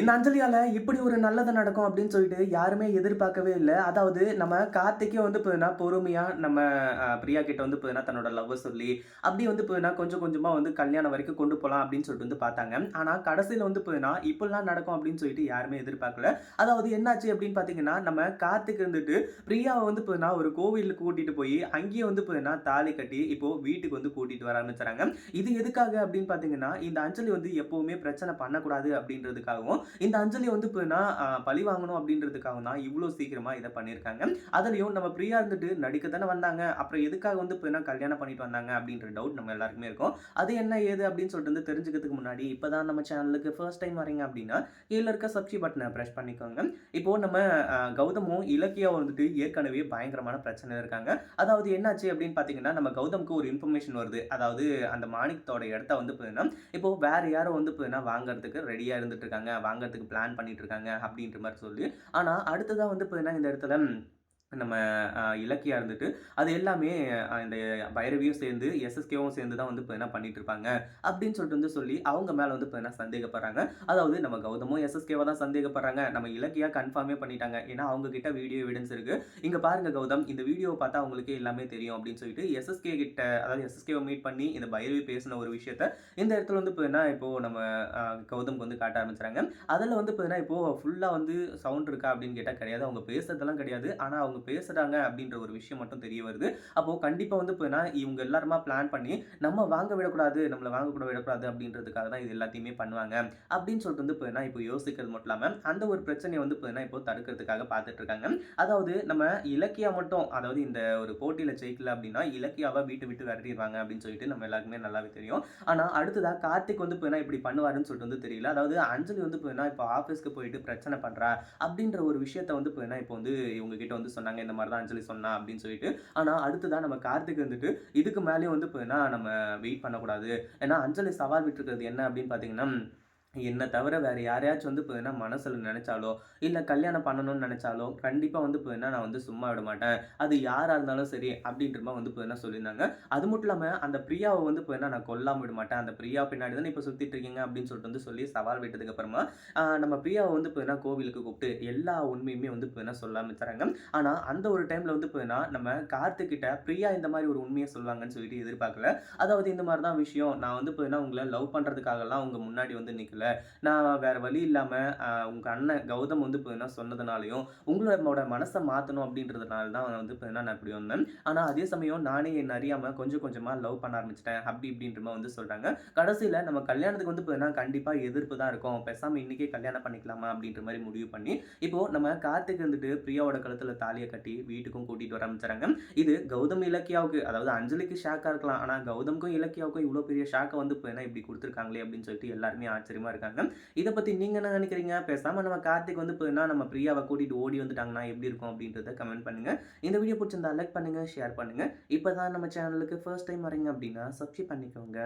இந்த அஞ்சலியால் இப்படி ஒரு நல்லது நடக்கும் அப்படின்னு சொல்லிட்டு யாருமே எதிர்பார்க்கவே இல்லை. அதாவது நம்ம கார்த்திக்கே வந்து போயினா பொறுமையாக நம்ம பிரியா கிட்ட வந்து போயினா தன்னோட லவ் சொல்லி அப்படி வந்து போதுனா கொஞ்சம் கொஞ்சமாக வந்து கல்யாணம் வரைக்கும் கொண்டு போகலாம் அப்படின்னு சொல்லிட்டு வந்து பார்த்தாங்க. ஆனால் கடைசியில் வந்து போயினா இப்படிலாம் நடக்கும் அப்படின்னு சொல்லிட்டு யாருமே எதிர்பார்க்கல. அதாவது என்னாச்சு அப்படின்னு பார்த்தீங்கன்னா நம்ம கார்த்திக் இருந்துட்டு பிரியாவை வந்து போதுனா ஒரு கோவிலுக்கு கூட்டிட்டு போய் அங்கேயே வந்து போயினா தாலி கட்டி இப்போ வீட்டுக்கு வந்து கூட்டிட்டு வர ஆரம்பிச்சுறாங்க இது எதுக்காக அப்படின்னு பார்த்தீங்கன்னா இந்த அஞ்சலி வந்து எப்பவுமே பிரச்சனை பண்ணக்கூடாது அப்படின்றதுக்காகவும் இந்த அஞ்சலி வந்து இப்போனா பழி வாங்கணும் அப்படின்றதுக்காக தான் இவ்வளோ சீக்கிரமாக இதை பண்ணியிருக்காங்க அதுலேயும் நம்ம பிரியா இருந்துட்டு நடிக்க தானே வந்தாங்க. அப்புறம் எதுக்காக வந்து இப்போ கல்யாணம் பண்ணிட்டு வந்தாங்க அப்படின்ற டவுட் நம்ம எல்லாருக்குமே இருக்கும். அது என்ன ஏது அப்படின்னு சொல்லிட்டு வந்து தெரிஞ்சுக்கிறதுக்கு முன்னாடி இப்போ தான் நம்ம சேனலுக்கு ஃபர்ஸ்ட் டைம் வரீங்க அப்படின்னா கீழே இருக்க சப்ஸ்டி பட்டனை ப்ரெஸ் பண்ணிக்கோங்க. இப்போ நம்ம கௌதமும் இலக்கியாவும் வந்துட்டு ஏற்கனவே பயங்கரமான பிரச்சனை இருக்காங்க. அதாவது என்னாச்சு அப்படின்னு பார்த்தீங்கன்னா நம்ம கௌதமுக்கு ஒரு இன்ஃபர்மேஷன் வருது. அதாவது அந்த மாணிக்கத்தோட இடத்த வந்து போயின்னா இப்போ வேற யாரும் வந்து போயின்னா வாங்குறதுக்கு ரெடியாக இருந்துட்டு இருக்காங்க. வாங்கிறதுக்கு பிளான் பண்ணிட்டு இருக்காங்க அப்படின்ற மாதிரி சொல்லி. ஆனால் அடுத்ததாக வந்து பார்த்தீங்கன்னா இந்த இடத்துல நம்ம இலக்கியாக இலக்கியா இருந்துட்டு அது எல்லாமே இந்த பைரவியும் சேர்ந்து எஸ்எஸ்கேவும் சேர்ந்து தான் வந்து இப்போ என்ன பண்ணிட்டு இருப்பாங்க அப்படின்னு சொல்லிட்டு வந்து சொல்லி அவங்க மேலே வந்து இப்போ என்ன சந்தேகப்படுறாங்க அதாவது நம்ம கௌதமும் எஸ்எஸ்கேவாக தான் சந்தேகப்படுறாங்க நம்ம இலக்கியா கன்ஃபார்மே பண்ணிட்டாங்க ஏன்னா அவங்க கிட்ட வீடியோ எவிடன்ஸ் இருக்கு. இங்கே பாருங்க கௌதம் இந்த வீடியோவை பார்த்தா அவங்களுக்கே எல்லாமே தெரியும் அப்படின்னு சொல்லிட்டு எஸ்எஸ்கே கிட்ட அதாவது எஸ்எஸ்கேவை மீட் பண்ணி இந்த பைரவி பேசின ஒரு விஷயத்த இந்த இடத்துல வந்து இப்போ என்ன இப்போ நம்ம கௌதமுக்கு கௌதம்க்கு வந்து காட்ட ஆரம்பிச்சுறாங்க. அதில் வந்து இப்போ என்ன இப்போ ஃபுல்லாக வந்து சவுண்ட் இருக்கா அப்படின்னு கேட்டால் கிடையாது. அவங்க பேசுறதெல்லாம் கிடையாது. ஆனால் அவங்க பேசுகிறாங்க அப்படின்ற ஒரு விஷயம் மட்டும் தெரிய வருது. அப்போ கண்டிப்பாக வந்து இப்போ என்ன இவங்க எல்லாருமா பிளான் பண்ணி நம்ம வாங்க விடக்கூடாது நம்மளை வாங்க கூட விடக்கூடாது அப்படின்றதுக்காக தான் இது எல்லாத்தையுமே பண்ணுவாங்க. அப்படின்னு சொல்லிட்டு வந்து இப்போ என்ன இப்போ யோசிக்கிறது மட்டும் இல்லாமல் அந்த ஒரு பிரச்சனையை வந்து இப்போ என்ன இப்போ தடுக்கிறதுக்காக பார்த்துட்டு இருக்காங்க அதாவது நம்ம இலக்கியா மட்டும் அதாவது இந்த ஒரு போட்டியில் ஜெயிக்கல அப்படின்னா இலக்கியாவை வீட்டு விட்டு விரட்டிடுவாங்க அப்படின்னு சொல்லிட்டு நம்ம எல்லாருக்குமே நல்லாவே தெரியும். ஆனால் அடுத்ததாக கார்த்திக் வந்து இப்போ என்ன இப்படி பண்ணுவாருன்னு சொல்லிட்டு வந்து தெரியல. அதாவது அஞ்சலி வந்து இப்போ என்ன இப்போ ஆஃபீஸ்க்கு போயிட்டு பிரச்சனை பண்ணுறா அப்படின்ற ஒரு விஷயத்த வந்து இப்போ என்ன இப்போ வந்து இவங்க கிட்ட வந்து சொன்னாங்க. இந்த மாதிரி தான் அஞ்சலி சொன்னா அப்படின்னு சொல்லிட்டு. ஆனால் அடுத்ததான் நம்ம கார்த்திக் வந்துட்டு இதுக்கு மேலேயும் வந்து இப்போ என்ன நம்ம வெயிட் பண்ணக்கூடாது. ஏன்னா அஞ்சலி சவால் விட்டுருக்கிறது என்ன அப்படின்னு பார்த்தீங்கன்னா என்னை தவிர வேறு யாரையாச்சும் வந்து இப்போ என்ன மனசில் நினச்சாலோ இல்லை கல்யாணம் பண்ணணும்னு நினச்சாலோ கண்டிப்பாக வந்து இப்போ என்ன நான் வந்து சும்மா விட மாட்டேன். அது யாராக இருந்தாலும் சரி அப்படின்ற மாதிரி வந்து இப்போ என்ன சொல்லியிருந்தாங்க. அது மட்டும் இல்லாமல் அந்த பிரியாவை வந்து இப்போ என்ன நான் கொல்லாம விட மாட்டேன். அந்த பிரியா பின்னாடி தான் இப்போ சுற்றிட்டு இருக்கீங்க அப்படின்னு சொல்லிட்டு வந்து சொல்லி சவால் விட்டதுக்கு அப்புறமா நம்ம பிரியாவை வந்து இப்போ என்ன கோவிலுக்கு கூப்பிட்டு எல்லா உண்மையுமே வந்து இப்போ என்ன சொல்ல ஆரம்பிச்சாங்க. ஆனால் அந்த ஒரு டைமில் வந்து இப்போ என்ன நம்ம கார்த்திக்கிட்ட பிரியா இந்த மாதிரி ஒரு உண்மையை சொல்லுவாங்கன்னு சொல்லிட்டு எதிர்பார்க்கல. அதாவது இந்த மாதிரி தான் விஷயம். நான் வந்து இப்போ என்ன உங்களை லவ் பண்ணுறதுக்காகலாம் உங்கள் முன்னாடி வந்து நிற்கல நான் வேற வழி இல்லாமல் உங்கள் அண்ணன் கௌதம் வந்து இப்போ என்ன சொன்னதுனாலையும் உங்களோட மனசை மாற்றணும் அப்படின்றதுனால தான் வந்து இப்போ என்ன நான் இப்படி வந்தேன். ஆனால் அதே சமயம் நானே என் அறியாமல் கொஞ்சம் கொஞ்சமாக லவ் பண்ண ஆரம்பிச்சிட்டேன். அப்படி இப்படின்ற மாதிரி வந்து சொல்கிறாங்க கடைசியில் நம்ம கல்யாணத்துக்கு வந்து இப்போ என்ன கண்டிப்பாக எதிர்ப்பு தான் இருக்கும். பேசாமல் இன்றைக்கே கல்யாணம் பண்ணிக்கலாமா அப்படின்ற மாதிரி முடிவு பண்ணி இப்போ நம்ம கார்த்திக் வந்துட்டு பிரியாவோட கழுத்தில் தாலியை கட்டி வீட்டுக்கும் கூட்டிகிட்டு வர ஆரம்பிச்சாங்க இது கௌதம் இலக்கியாவுக்கு அதாவது அஞ்சலிக்கு ஷாக்காக இருக்கலாம். ஆனால் கௌதம்க்கும் இலக்கியாவுக்கும் இவ்வளோ பெரிய ஷாக்கை வந்து இப்போ என்ன இப்படி கொடுத்துருக்காங்களே அப்படின்னு சொல்லிட்டு எல்லாருமே ஆச்சரியமா இருக்காங்க. இதை பற்றி நீங்கள் என்ன நினைக்கிறீங்க? பேசாமல் நம்ம கார்த்திக் வந்து இப்போ என்ன நம்ம பிரியாவை கூட்டிகிட்டு ஓடி வந்துட்டாங்கன்னா எப்படி இருக்கும் அப்படின்றத கமெண்ட் பண்ணுங்கள் இந்த வீடியோ பிடிச்சிருந்தா லைக் பண்ணுங்கள் ஷேர் பண்ணுங்கள் இப்போ தான் நம்ம சேனலுக்கு ஃபர்ஸ்ட் டைம் வரீங்க அப்படின்னா சப்ஸ்கிரைப் பண்ணிக்கோங்க.